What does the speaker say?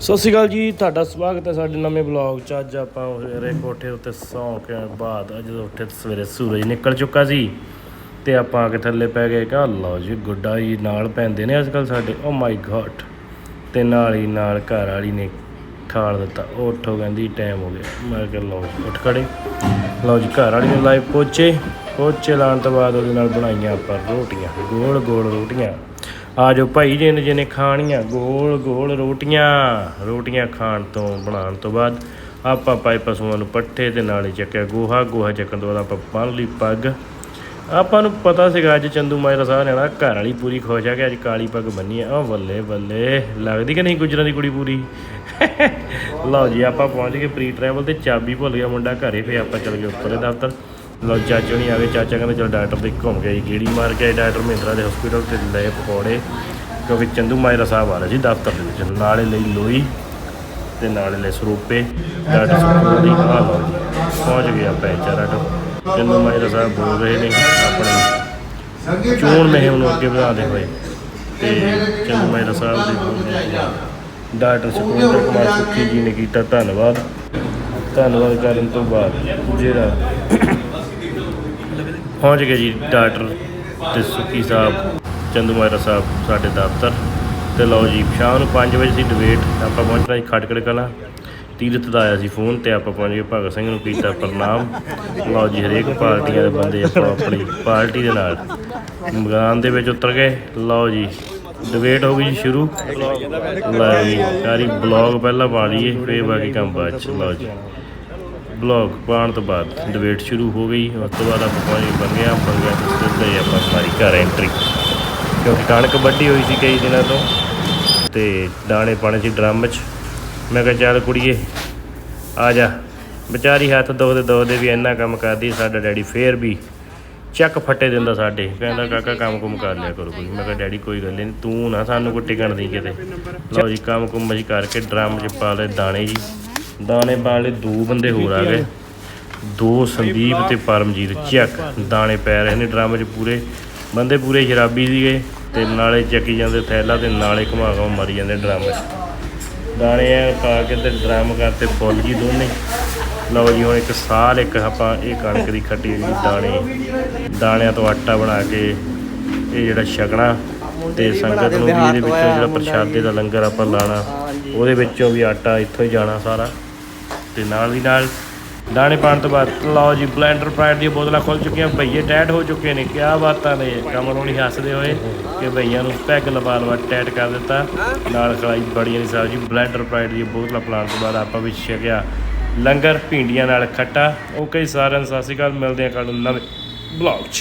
ਸਤਿ ਸ਼੍ਰੀ ਅਕਾਲ ਜੀ, ਤੁਹਾਡਾ ਸਵਾਗਤ ਹੈ ਸਾਡੇ ਨਵੇਂ ਬਲੌਗ 'ਚ। ਅੱਜ ਆਪਾਂ ਸਵੇਰੇ ਕੋਠੇ ਉੱਤੇ ਸੌਂ ਕੇ ਬਾਅਦ ਅੱਜ ਜਦੋਂ ਉੱਠੇ ਤਾਂ ਸਵੇਰੇ ਸੂਰਜ ਨਿਕਲ ਚੁੱਕਾ ਸੀ ਤੇ ਆਪਾਂ ਆ ਕੇ ਥੱਲੇ ਪੈ ਗਏ ਕਹ ਲਓ ਜੀ, ਗੁੱਡਾ ਜੀ ਨਾਲ ਪੈਂਦੇ ਨੇ ਅੱਜਕੱਲ ਸਾਡੇ। ਓ ਮਾਈ ਗॉड ਤੇ ਨਾਲ ਹੀ ਨਾਲ ਘਰ ਵਾਲੀ ਨੇ ਠਾਲ ਦਿੱਤਾ। ਉਹ ਉੱਠੋ ਕਹਿੰਦੀ ਟਾਈਮ ਹੋ ਗਿਆ। ਮੈਂ ਕਿਹਾ ਲਓ ਜੀ, ਉੱਠ ਖੜੇ। ਲਓ ਜੀ, ਘਰ ਵਾਲੀ ਨੇ ਲਾਈਵ ਪੋਚੇ। ਪੋਚੇ ਲਾਉਣ ਤੋਂ ਬਾਅਦ ਉਹਦੇ ਨਾਲ ਬਣਾਈਆਂ ਆਪਾਂ ਰੋਟੀਆਂ ਗੋਲ ਗੋਲ ਰੋਟੀਆਂ। ਆ ਜਾਓ ਭਾਈ ਜਿਹਨੇ ਜਿਹਨੇ ਖਾਣੀਆਂ, ਗੋਲ ਗੋਲ ਰੋਟੀਆਂ। ਰੋਟੀਆਂ ਖਾਣ ਤੋਂ, ਬਣਾਉਣ ਤੋਂ ਬਾਅਦ ਆਪਾਂ ਪਾਏ ਪਸ਼ੂਆਂ ਨੂੰ ਪੱਠੇ ਤੇ ਨਾਲੇ ਚੱਕਿਆ ਗੋਹਾ ਗੋਹਾ ਚੱਕਣ ਤੋਂ ਬਾਅਦ ਆਪਾਂ ਬੰਨ ਲਈ ਪੱਗ। ਆਪਾਂ ਨੂੰ ਪਤਾ ਸੀਗਾ ਅੱਜ ਚੰਦੂ ਮਾਜਰਾ ਸਾਹਿਬ ਨੇ ਨਾ ਘਰ ਵਾਲੀ ਪੂਰੀ ਖੁਸ਼ ਆ ਕਿ ਅੱਜ ਕਾਲੀ ਪੱਗ ਬੰਨੀ ਆ। ਆ ਬੱਲੇ ਬੱਲੇ, ਲੱਗਦੀ ਕਿ ਨਹੀਂ ਗੁਜਰਾਂ ਦੀ ਕੁੜੀ ਪੂਰੀ? ਲਓ ਜੀ, ਆਪਾਂ ਪਹੁੰਚ ਗਏ ਪ੍ਰੀ ਟਰੈਵਲ ਤੇ ਚਾਬੀ ਭੁੱਲ ਗਿਆ ਮੁੰਡਾ, ਘਰੇ ਫੇ ਆਪਾਂ ਚੱਲ ਗਏ ਉੱਪਰ ਦੇ ਦਫ਼ਤਰ। ਲਓ, ਚਾਚਾ ਨਹੀਂ ਆਵੇ ਚਾਚਾ ਕਹਿੰਦਾ ਚਲ ਡਾਕਟਰ ਦੇ ਘੁੰਮ ਕੇ ਆਈ ਗੇੜੀ ਮਾਰ ਕੇ ਆਏ ਡਾਕਟਰ ਮਹਿੰਦਰਾ ਦੇ ਹਸਪੀਟਲ ਤੇ ਲਏ ਪਕੌੜੇ। ਕਿਉਂਕਿ ਚੰਦੂ ਮਾਜਰਾ ਸਾਹਿਬ ਆ ਰਹੇ ਸੀ ਦਫ਼ਤਰ ਦੇ ਵਿੱਚ। ਨਾਲੇ ਲਈ ਲੋਈ ਤੇ ਨਾਲੇ ਲੈ ਸਰੂਪੇ। ਡਾਕਟਰ ਸਰੂਪੇ ਦੀ ਹਾਲ ਪਹੁੰਚ ਗਿਆ ਪੈਚਾ ਡਾਕਟਰ। ਚੰਦੂ ਮਾਜਰਾ ਸਾਹਿਬ ਬੋਲ ਰਹੇ ਨੇ ਆਪਣੇ ਚੋਣ ਮਹਿਮ ਨੂੰ ਅੱਗੇ ਵਧਾਉਂਦੇ ਹੋਏ ਤੇ ਚੰਦੂ ਮਾਜਰਾ ਸਾਹਿਬ ਦੇ ਬੋਲ ਡਾਕਟਰ ਸੁਖਵਿੰਦਰ ਕੁਮਾਰ ਸੁਖੀ ਜੀ ਨੇ ਕੀਤਾ ਧੰਨਵਾਦ। ਧੰਨਵਾਦ ਕਰਨ ਤੋਂ ਬਾਅਦ ਜਿਹੜਾ ਪਹੁੰਚ ਗਏ ਜੀ ਡਾਕਟਰ ਤੇ ਸੁੱਖੀ ਸਾਹਿਬ, ਚੰਦੂ ਮਾਜਰਾ ਸਾਹਿਬ, ਸਾਡੇ ਦਫ਼ਤਰ। ਤੇ ਲਓ ਜੀ, ਸ਼ਾਮ ਨੂੰ 5 ਵਜੇ ਸੀ ਡਿਬੇਟ ਆਪਾਂ ਪਹੁੰਚਣਾ ਜੀ ਖਟਕੜ ਕਲਾਂ। ਤੀਰਥ ਦਾ ਆਇਆ ਸੀ ਫੋਨ ਤੇ ਆਪਾਂ ਪਹੁੰਚ ਗਏ ਭਗਤ ਸਿੰਘ ਨੂੰ ਕੀਤਾ ਪ੍ਰਣਾਮ। ਲਓ ਜੀ, ਹਰੇਕ ਪਾਰਟੀਆਂ ਦੇ ਬੰਦੇ ਆਪਾਂ ਆਪਣੀ ਪਾਰਟੀ ਦੇ ਨਾਲ ਮੈਦਾਨ ਦੇ ਵਿੱਚ ਉਤਰ ਗਏ। ਲਓ ਜੀ ਡਿਬੇਟ ਹੋ ਗਈ ਜੀ ਸ਼ੁਰੂ। ਲਓ ਜੀ, ਸਾਰੀ ਬਲੌਗ ਪਹਿਲਾਂ ਪਾ ਲਈਏ, ਫੇਰ ਬਾਕੀ ਕੰਮ ਬਾਅਦ ਚ। ਲਓ ਜੀ। ਬਲੌਗ ਪਾਉਣ ਤੋਂ ਬਾਅਦ ਡਿਬੇਟ ਸ਼ੁਰੂ ਹੋ ਗਈ। ਉਸ ਤੋਂ ਬਾਅਦ ਆਪਾਂ ਪਹੁੰਚ ਗਏ ਬੰਗਿਆ ਬੰਗਿਆ ਤੋਂ ਸਿੱਧਾ ਹੀ ਆਪਾਂ ਸਾਰੀ ਘਰ ਐਂਟਰੀ ਕਿਉਂਕਿ ਕਣਕ ਵੱਢੀ ਹੋਈ ਸੀ ਕਈ ਦਿਨਾਂ ਤੋਂ ਤੇ ਦਾਣੇ ਪਾਣੇ ਸੀ ਡਰਮ 'ਚ। ਮੈਂ ਕਿਹਾ, ਚੱਲ ਕੁੜੀਏ, ਆ ਜਾ। ਵਿਚਾਰੀ ਹੱਥ ਦੋਦੇ ਦੋਦੇ ਵੀ ਇੰਨਾ ਕੰਮ ਕਰਦੀ, ਸਾਡਾ ਡੈਡੀ ਫੇਰ ਵੀ ਚੱਕ ਫੱਟੇ ਦਿੰਦਾ ਸਾਡੇ। ਕਹਿੰਦਾ, ਕਾਕਾ, ਕੰਮ ਕੁਮ ਕਰ ਲਿਆ ਕਰੋ ਕੋਈ ਮੈਂ ਕਿਹਾ, ਡੈਡੀ, ਕੋਈ ਗੱਲ ਨਹੀਂ ਤੂੰ ਨਾ ਸਾਨੂੰ ਕੋਈ ਟਿਕਣ ਦੀ ਕਿਤੇ। ਲਓ ਜੀ, ਕੰਮ ਕੁਮ ਅਸੀਂ ਕਰਕੇ ਡਰਮ 'ਚ ਪਾ ਲਏ ਦਾਣੇ ਜੀ। ਦਾਣੇ ਲਏ ਦੋ ਬੰਦੇ ਹੋਰ ਆ ਗਏ। ਦੋ ਸੰਦੀਪ ਤੇ ਪਰਮਜੀਤ ਚੱਕ ਦਾਣੇ ਪੈ ਰਹੇ ਨੇ ਡਰਮ 'ਚ ਪੂਰੇ। ਬੰਦੇ ਪੂਰੇ ਸ਼ਰਾਬੀ ਸੀਗੇ ਤੇ ਨਾਲੇ ਚੱਕੀ ਜਾਂਦੇ ਥੈਲਾ ਤੇ ਨਾਲੇ ਘੁਮਾ ਘੁਮਾ ਮਾਰੀ ਜਾਂਦੇ ਡਰਮ 'ਚ। ਦਾਣੇ ਆ ਪਾ ਕੇ ਤੇ ਡਰਮ ਕਰਤੇ ਫੁੱਲ ਜੀ ਦੋਨੇ। ਲਓ ਜੀ ਹੁਣ ਇੱਕ ਸਾਲ ਇੱਕ ਆਪਾਂ ਇਹ ਕਣਕ ਦੀ ਖੱਟੀ ਹੋਈ ਦਾਣੇ। ਦਾਣਿਆਂ ਤੋਂ ਆਟਾ ਬਣਾ ਕੇ ਇਹ ਜਿਹੜਾ ਛਕਣਾ ਤੇ ਸੰਗਤ ਨੂੰ ਵੀ ਇਹਦੇ ਵਿੱਚੋਂ ਜਿਹੜਾ ਪ੍ਰਸ਼ਾਦੇ ਦਾ ਲੰਗਰ ਆਪਾਂ ਲਾਣਾ ਉਹਦੇ ਵਿੱਚੋਂ ਵੀ ਆਟਾ ਇੱਥੋਂ ਹੀ ਜਾਣਾ ਸਾਰਾ। ਤੇ ਨਾਲ ਦੀ ਨਾਲ ਦਾਣੇ ਪਾਣ ਤੋਂ ਬਾਅਦ, ਲਓ ਜੀ ਬਲੈਂਡਰ ਪ੍ਰਾਈਡ ਦੀਆਂ ਬੋਤਲਾਂ ਖੁੱਲ ਚੁੱਕੀਆਂ, ਭਈਏ ਟੈਟ ਹੋ ਚੁੱਕੇ ਨੇ, ਕਿਆ ਬਾਤਾਂ ਨੇ ਕਮਲ ਹੋਣੀ ਹੱਸਦੇ ਹੋਏ ਕਿ ਭਈਆਂ ਨੂੰ ਪੈਗ ਲਵਾ ਲਵਾ ਟੈਟ ਕਰ ਦਿੱਤਾ। ਨਾਲ ਖਲਾਈ ਬੜੀਆਂ ਦੀ ਸਬਜ਼ੀ ਬਲੈਂਡਰ ਪ੍ਰਾਈਡ ਦੀਆਂ ਬੋਤਲਾਂ ਪਲਾਣ ਤੋਂ ਬਾਅਦ ਆਪਾਂ ਵੀ ਛਕਿਆ ਲੰਗਰ, ਭਿੰਡੀਆਂ ਨਾਲ ਖੱਟਾ। ਓਕੇ ਸਾਰਿਆਂ ਨੂੰ ਸਤਿ ਸ਼੍ਰੀ ਅਕਾਲ, ਮਿਲਦੇ ਹਾਂ ਕੱਲ ਨੂੰ ਨਵੇਂ ਬਲੌਗ 'ਚ।